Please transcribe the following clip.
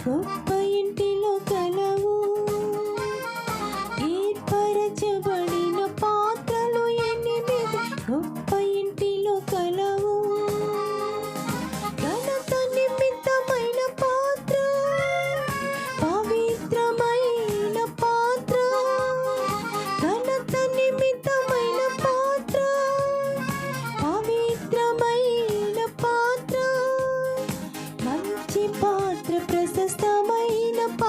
April పాత్ర ప్రశస్తమైన